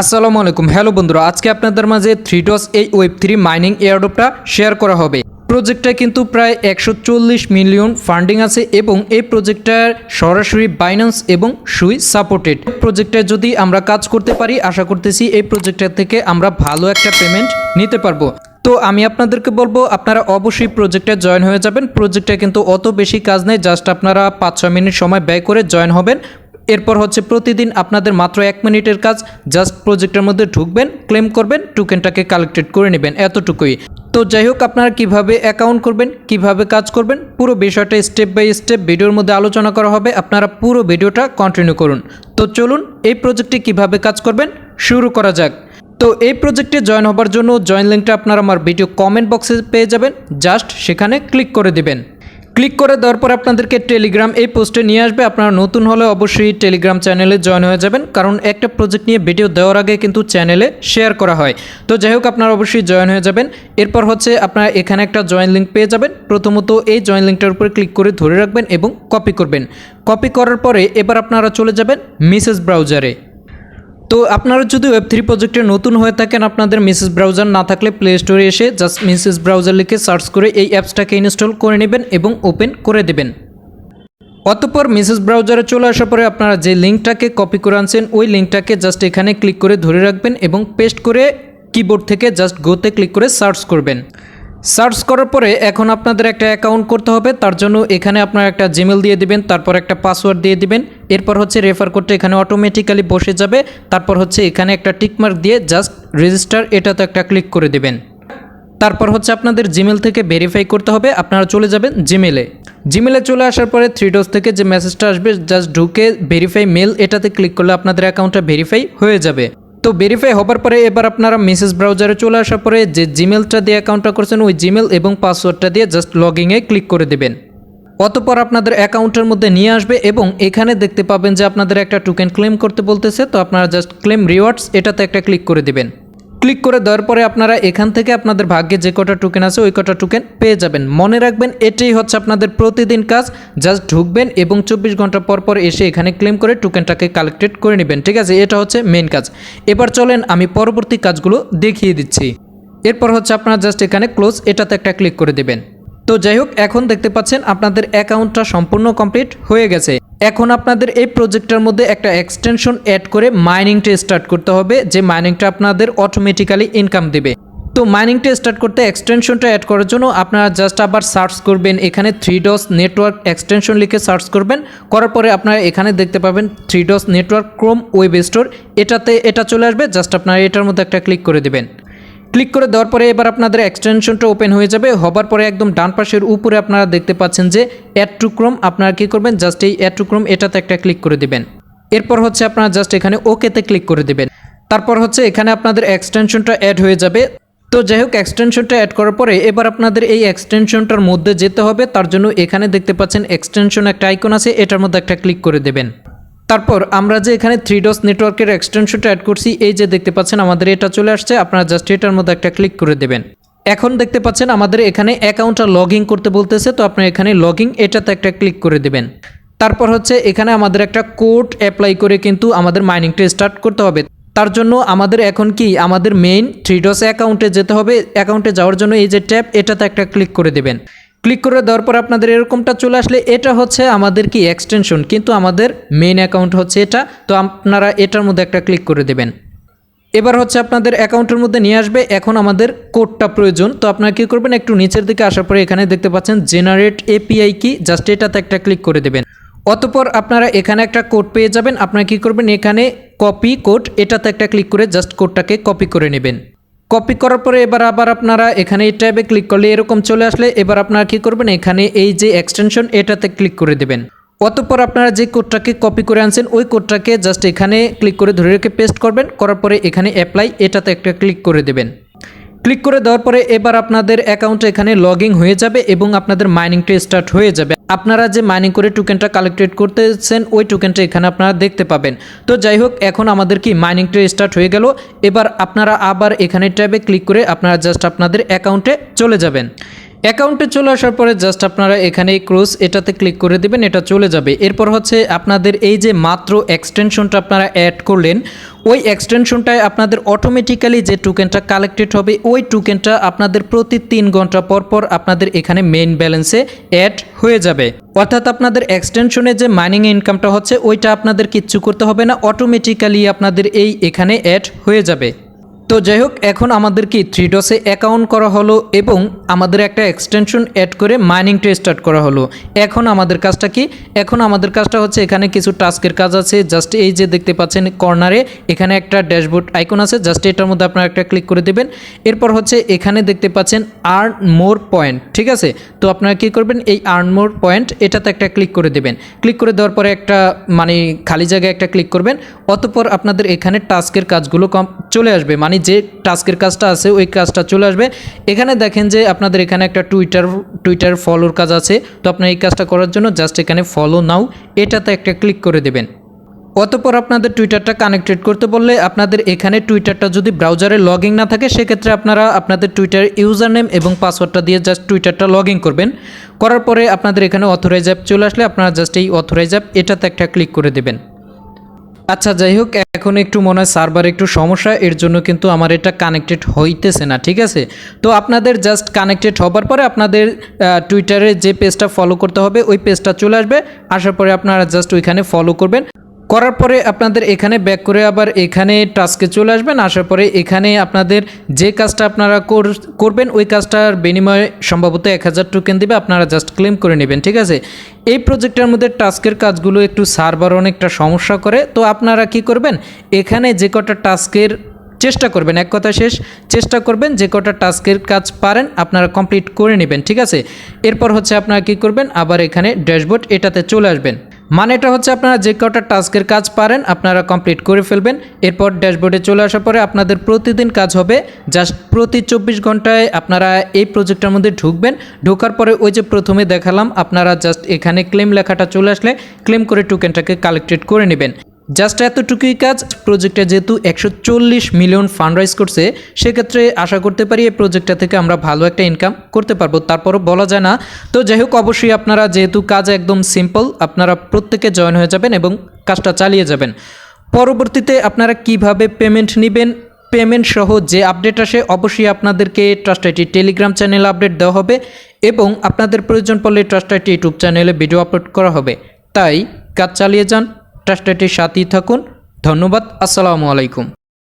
আসসালামু আলাইকুম। হ্যালো বন্ধুরা, আজকে আপনাদের মাঝে থ্রি ডস এই ওয়েব থ্রি মাইনিং এয়ারড্রপটা শেয়ার করা হবে। প্রজেক্টটা কিন্তু প্রায় একশো চল্লিশ মিলিয়ন ফান্ডিং আছে এবং এই প্রজেক্টটার সরাসরি বাইন্যান্স এবং সুই সাপোর্টেড প্রজেক্টে যদি আমরা কাজ করতে পারি, আশা করতেছি এই প্রজেক্টটার থেকে আমরা ভালো একটা পেমেন্ট নিতে পারব। তো আমি আপনাদেরকে বলব, আপনারা অবশ্যই প্রজেক্টে জয়েন হয়ে যাবেন। প্রজেক্টে কিন্তু অত বেশি কাজ নেই জাস্ট আপনারা পাঁচ ছয় মিনিট সময় ব্যয় করে জয়েন হবেন। এরপর হচ্ছে প্রতিদিন আপনাদের মাত্র এক মিনিটের কাজ জাস্ট প্রজেক্টের মধ্যে ঢুকবেন ক্লেম করবেন টোকেনটাকে কালেক্টেড করে নেবেন, এতটুকুই। তো যাই হোক, আপনারা কীভাবে অ্যাকাউন্ট করবেন, কীভাবে কাজ করবেন, পুরো বিষয়টা স্টেপ বাই স্টেপ ভিডিওর মধ্যে আলোচনা করা হবে, আপনারা পুরো ভিডিওটা কন্টিনিউ করুন। তো চলুন, এই প্রজেক্টে কীভাবে কাজ করবেন, শুরু করা যাক। তো এই প্রজেক্টে জয়েন হবার জন্য জয়েন লিঙ্কটা আপনারা আমার ভিডিও কমেন্ট বক্সে পেয়ে যাবেন জাস্ট সেখানে ক্লিক করে দিবেন। ক্লিক করে দেওয়ার পর আপনাদেরকে টেলিগ্রাম এই পোস্টে নিয়ে আসবে। আপনারা নতুন হলে অবশ্যই টেলিগ্রাম চ্যানেলে জয়েন হয়ে যাবেন। কারণ একটা প্রজেক্ট নিয়ে ভিডিও দেওয়ার আগে কিন্তু চ্যানেলে শেয়ার করা হয়। তো যাই হোক, আপনারা অবশ্যই জয়েন হয়ে যাবেন। এরপর হচ্ছে আপনারা এখানে একটা জয়েন লিঙ্ক পেয়ে যাবেন। প্রথমত এই জয়েন লিঙ্কটার উপরে ক্লিক করে ধরে রাখবেন এবং কপি করবেন। কপি করার পরে এবার আপনারা চলে যাবেন মিসেস ব্রাউজারে তো আপনারা যদি ওয়েব থ্রি প্রজেক্টে নতুন হয়ে থাকেন, আপনাদের মিসেস ব্রাউজার না থাকলে প্লে স্টোরে এসে জাস্ট মিসেস ব্রাউজার লিখে সার্চ করে এই অ্যাপসটাকে ইনস্টল করে নেবেন এবং ওপেন করে দেবেন। অতপর মিসেস ব্রাউজারে চলে আসার পরে আপনারা যে লিঙ্কটাকে কপি করে আনছেন, ওই লিঙ্কটাকে জাস্ট এখানে ক্লিক করে ধরে রাখবেন এবং পেস্ট করে কিবোর্ড থেকে জাস্ট গোতে ক্লিক করে সার্চ করবেন। সার্চ করার পরে এখন আপনাদের একটা অ্যাকাউন্ট করতে হবে। তার জন্য এখানে আপনারা একটা জিমেল দিয়ে দিবেন, তারপর একটা পাসওয়ার্ড দিয়ে দিবেন। এরপর হচ্ছে রেফার করতে এখানে অটোমেটিক্যালি বসে যাবে। তারপর হচ্ছে এখানে একটা টিকমার্ক দিয়ে জাস্ট রেজিস্টার এটাতে একটা ক্লিক করে দিবেন। তারপর হচ্ছে আপনাদের জিমেল থেকে ভেরিফাই করতে হবে। আপনারা চলে যাবেন জিমেলে জিমেলে চলে আসার পরে থ্রি ডোজ থেকে যে মেসেজটা আসবে জাস্ট ঢুকে ভেরিফাই মেল এটাতে ক্লিক করলে আপনাদের অ্যাকাউন্টটা ভেরিফাই হয়ে যাবে। তো ভেরিফাই হবার পরে এবার আপনারা মেসেজ ব্রাউজারে চলে আসার পরে যে জিমেলটা দিয়ে অ্যাকাউন্টটা করছেন, ওই জিমেল এবং পাসওয়ার্ডটা দিয়ে জাস্ট লগিংয়ে ক্লিক করে দেবেন। অতপর আপনাদের অ্যাকাউন্টের মধ্যে নিয়ে আসবে এবং এখানে দেখতে পাবেন যে আপনাদের একটা টোকেন ক্লেম করতে বলতেছে, তো আপনারা জাস্ট ক্লেম রিওয়ার্ডস এটাতে একটা ক্লিক করে দিবেন। ক্লিক করে দেওয়ার পরে আপনারা এখান থেকে আপনাদের ভাগ্যে যে কটা টোকেন আছে, ওই কটা টোকেন পেয়ে যাবেন। মনে রাখবেন, এটাই হচ্ছে আপনাদের প্রতিদিন কাজ। জাস্ট ঢুকবেন এবং চব্বিশ ঘণ্টা পর পর এসে এখানে ক্লেম করে টোকেনটাকে কালেক্টেড করে নেবেন। ঠিক আছে? এটা হচ্ছে মেন কাজ। এবার চলেন, আমি পরবর্তী কাজগুলো দেখিয়ে দিচ্ছি। এরপর হচ্ছে আপনারা জাস্ট এখানে ক্লোজ এটাতে একটা ক্লিক করে দেবেন। তো যাই হোক, এখন দেখতে পাচ্ছেন আপনাদের অ্যাকাউন্টটা সম্পূর্ণ কমপ্লিট হয়ে গেছে। এখন আপনাদের এই প্রজেক্টটার মধ্যে একটা এক্সটেনশন অ্যাড করে মাইনিংটা স্টার্ট করতে হবে, যে মাইনিংটা আপনাদের অটোমেটিক্যালি ইনকাম দেবে। তো মাইনিংটা স্টার্ট করতে এক্সটেনশনটা অ্যাড করার জন্য আপনারা জাস্ট আবার সার্চ করবেন, এখানে থ্রি ডস নেটওয়ার্ক এক্সটেনশন লিখে সার্চ করবেন, করার পরে আপনারা এখানে দেখতে পাবেন three DOS network Chrome web store এটাতে এটা চলে আসবে জাস্ট আপনারা এটার মধ্যে একটা ক্লিক করে দেবেন। ক্লিক করে দেওয়ার পরে এবার আপনাদের এক্সটেনশনটা ওপেন হয়ে যাবে। হবার পরে একদম ডান পাশের উপরে আপনারা দেখতে পাচ্ছেন যে অ্যাড টু ক্রোম আপনারা কী করবেন? জাস্ট এই অ্যাড টু ক্রোম এটাতে একটা ক্লিক করে দিবেন। এরপর হচ্ছে আপনারা জাস্ট এখানে ওকেতে ক্লিক করে দিবেন। তারপর হচ্ছে এখানে আপনাদের এক্সটেনশনটা অ্যাড হয়ে যাবে। তো যাই হোক, এক্সটেনশনটা অ্যাড করার পরে এবার আপনাদের এই এক্সটেনশনটার মধ্যে যেতে হবে। তার জন্য এখানে দেখতে পাচ্ছেন এক্সটেনশন একটা আইকন আছে, এটার মধ্যে একটা ক্লিক করে দেবেন। তারপর আমরা যে এখানে থ্রি ডস নেটওয়ার্কের এক্সটেনশনটা অ্যাড করছি, এই যে দেখতে পাচ্ছেন আমাদের এটা চলে আসছে, আপনারা জাস্ট এটার মধ্যে একটা ক্লিক করে দেবেন। এখন দেখতে পাচ্ছেন আমাদের এখানে অ্যাকাউন্টটা লগ করতে বলতেছে, তো আপনার এখানে লগ এটাতে একটা ক্লিক করে দেবেন। তারপর হচ্ছে এখানে আমাদের একটা কোড অ্যাপ্লাই করে কিন্তু আমাদের মাইনিংটা স্টার্ট করতে হবে। তার জন্য আমাদের এখন কি, আমাদের মেইন থ্রি ডস অ্যাকাউন্টে যেতে হবে অ্যাকাউন্টে যাওয়ার জন্য এই যে ট্যাব এটাতে একটা ক্লিক করে দেবেন। ক্লিক করে দেওয়ার পর আপনাদের এরকমটা চলে আসলে এটা হচ্ছে আমাদের কি এক্সটেনশন কিন্তু আমাদের মেইন অ্যাকাউন্ট হচ্ছে এটা। তো আপনারা এটার মধ্যে একটা ক্লিক করে দেবেন। এবার হচ্ছে আপনাদের অ্যাকাউন্টের মধ্যে নিয়ে আসবে, এখন আমাদের কোডটা প্রয়োজন। তো আপনারা কী করবেন, একটু নিচের দিকে আসার পরে এখানে দেখতে পাচ্ছেন জেনারেট এপিআই কি জাস্ট এটাতে একটা ক্লিক করে দেবেন। অতপর আপনারা এখানে একটা কোড পেয়ে যাবেন। আপনারা কী করবেন, এখানে কপি কোড এটাতে একটা ক্লিক করে জাস্ট কোডটাকে কপি করে নেবেন। কপি করার পরে এবার আবার আপনারা এখানে এই ট্যাবে ক্লিক করলে এরকম চলে আসলে, এবার আপনারা কী করবেন? এখানে এই যে এক্সটেনশন এটাতে ক্লিক করে দেবেন। অতঃপর আপনারা যে কোডটাকে কপি করে আনছেন, ওই কোডটাকে জাস্ট এখানে ক্লিক করে ধরে রেখে পেস্ট করবেন। করার পরে এখানে অ্যাপ্লাই এটাতে একটা ক্লিক করে দেবেন। ক্লিক করে দেওয়ার পরে এবার আপনাদের অ্যাকাউন্ট এখানে লগ হয়ে যাবে এবং আপনাদের মাইনিংটা স্টার্ট হয়ে যাবে। আপনারা যে মাইনিং করে টোকেনটা কালেক্টেড করতেছেন, ওই টোকেনটা এখানে আপনারা দেখতে পাবেন। তো যাই হোক, এখন আমাদের কি মাইনিংটা স্টার্ট হয়ে গেল। এবার আপনারা আবার এখানে ট্যাবে ক্লিক করে আপনারা জাস্ট আপনাদের অ্যাকাউন্টে চলে যাবেন। অ্যাকাউন্টে চলে আসার পরে জাস্ট আপনারা এখানে ক্রস এটাতে ক্লিক করে দেবেন, এটা চলে যাবে। এরপর হচ্ছে আপনাদের এই যে মাত্র এক্সটেনশনটা আপনারা অ্যাড করলেন, ওই এক্সটেনশনটায় আপনাদের অটোমেটিক্যালি যে টোকেনটা কালেক্টেড হবে, ওই টোকেনটা আপনাদের প্রতি তিন ঘণ্টা পর পর আপনাদের এখানে মেইন ব্যালেন্সে অ্যাড হয়ে যাবে। অর্থাৎ আপনাদের এক্সটেনশনে যে মাইনিং ইনকামটা হচ্ছে, ওইটা আপনাদের কিচ্ছু করতে হবে না অটোমেটিক্যালি আপনাদের এই এখানে অ্যাড হয়ে যাবে। তো যাই হোক, এখন আমাদের কি থ্রি ডসে অ্যাকাউন্ট করা হলো এবং আমাদের একটা এক্সটেনশন অ্যাড করে মাইনিংটা স্টার্ট করা হলো। এখন আমাদের কাজটা কি? এখন আমাদের কাজটা হচ্ছে এখানে কিছু টাস্কের কাজ আছে। জাস্ট এই যে দেখতে পাচ্ছেন কর্নারে এখানে একটা ড্যাশবোর্ড আইকন আছে। জাস্ট এটার মধ্যে আপনারা একটা ক্লিক করে দেবেন। এরপর হচ্ছে এখানে দেখতে পাচ্ছেন আর্ন মোর পয়েন্ট ঠিক আছে? তো আপনারা কি করবেন? এই আর্ন মোর পয়েন্ট এটাতে একটা ক্লিক করে দেবেন। ক্লিক করে দেওয়ার পরে একটা মানে খালি জায়গায় একটা ক্লিক করবেন। অতপর আপনাদের এখানে টাস্কের কাজগুলো কম চলে আসবে। মানে যে টাস্কের কাজটা আছে, ওই কাজটা চলে আসবে। এখানে দেখেন যে আপনাদের এখানে একটা টুইটার টুইটার ফলোর কাজ আছে। তো আপনার এই কাজটা করার জন্য জাস্ট এখানে ফলো নাও এটাতে একটা ক্লিক করে দেবেন। অতপর আপনাদের টুইটারটা কানেক্টেড করতে বললে আপনাদের এখানে টুইটারটা যদি ব্রাউজারে লগ না থাকে, সেক্ষেত্রে আপনারা আপনাদের টুইটার ইউজার নেম এবং পাসওয়ার্ডটা দিয়ে জাস্ট টুইটারটা লগ করবেন। করার পরে আপনাদের এখানে অথরাইজ অ্যাপ চলে আসলে আপনারা জাস্ট এই অথরাইজ অ্যাপ এটাতে একটা ক্লিক করে দেবেন। আচ্ছা যাই হোক, এখন একটু মনে হয় সার্ভার একটু সমস্যা, এর জন্য কিন্তু আমার এটা কানেক্টেড হইতেছে না, ঠিক আছে? তো আপনাদের জাস্ট কানেক্টেড হবার পরে আপনাদের টুইটারে যে পেজটা ফলো করতে হবে, ওই পেজটা চলে আসবে, আসার পরে আপনারা জাস্ট ওইখানে ফলো করবেন। করার পরে আপনাদের এখানে ব্যাক করে আবার এখানে টাস্কে চলে আসবেন। আসার পরে এখানে আপনাদের যে কাজটা আপনারা কর- করবেন, ওই কাজটার বিনিময়ে সম্ভবত এক হাজার টোকেন দিবে। আপনারা জাস্ট ক্লেম করে নেবেন, ঠিক আছে? এই প্রজেক্টের মধ্যে টাস্কের কাজগুলো একটু সার্ভার অনেকটা সমস্যা করে। তো আপনারা কি করবেন? এখানে যে কটা টাস্কের চেষ্টা করবেন, এক কথা শেষ, চেষ্টা করবেন যে কটা টাস্কের কাজ পারেন, আপনারা কমপ্লিট করে নেবেন, ঠিক আছে? এরপর হচ্ছে আপনারা কি করবেন? আবার এখানে ড্যাশবোর্ড এটাতে চলে আসবেন। মানেটা হচ্ছে আপনারা যে কটা টাস্কের কাজ পারেন, আপনারা কমপ্লিট করে ফেলবেন। এরপর ড্যাশবোর্ডে চলে আসার পরে আপনাদের প্রতিদিন কাজ হবে। জাস্ট প্রতি চব্বিশ ঘন্টায় আপনারা এই প্রজেক্টের মধ্যে ঢুকবেন। ঢোকার পরে ওই যে প্রথমে দেখালাম, আপনারা জাস্ট এখানে ক্লেম লেখাটা চলে আসলে ক্লেম করে টোকেনটাকে কালেক্টেড করে নেবেন। জাস্ট এতটুকুই কাজ প্রজেক্টে যেহেতু একশো চল্লিশ মিলিয়ন ফান্ড রাইজ করছে, সেক্ষেত্রে আশা করতে পারি এই প্রজেক্টটা থেকে আমরা ভালো একটা ইনকাম করতে পারব। তারপরও বলা যায় না। তো যাই হোক, অবশ্যই আপনারা যেহেতু কাজ একদম সিম্পল আপনারা প্রত্যেকে জয়েন হয়ে যাবেন এবং কাজটা চালিয়ে যাবেন। পরবর্তীতে আপনারা কীভাবে পেমেন্ট নেবেন পেমেন্ট সহ যে আপডেট আসে, অবশ্যই আপনাদেরকে trust IT Telegram channel update দেওয়া হবে এবং আপনাদের প্রয়োজন পড়লে ট্রাস্ট আইটি ইউটিউব চ্যানেলে ভিডিও আপলোড করা হবে। তাই কাজ চালিয়ে যান ট্রাস্ট আইটির সাথেই থাকুন। ধন্যবাদ। আসসালামু আলাইকুম।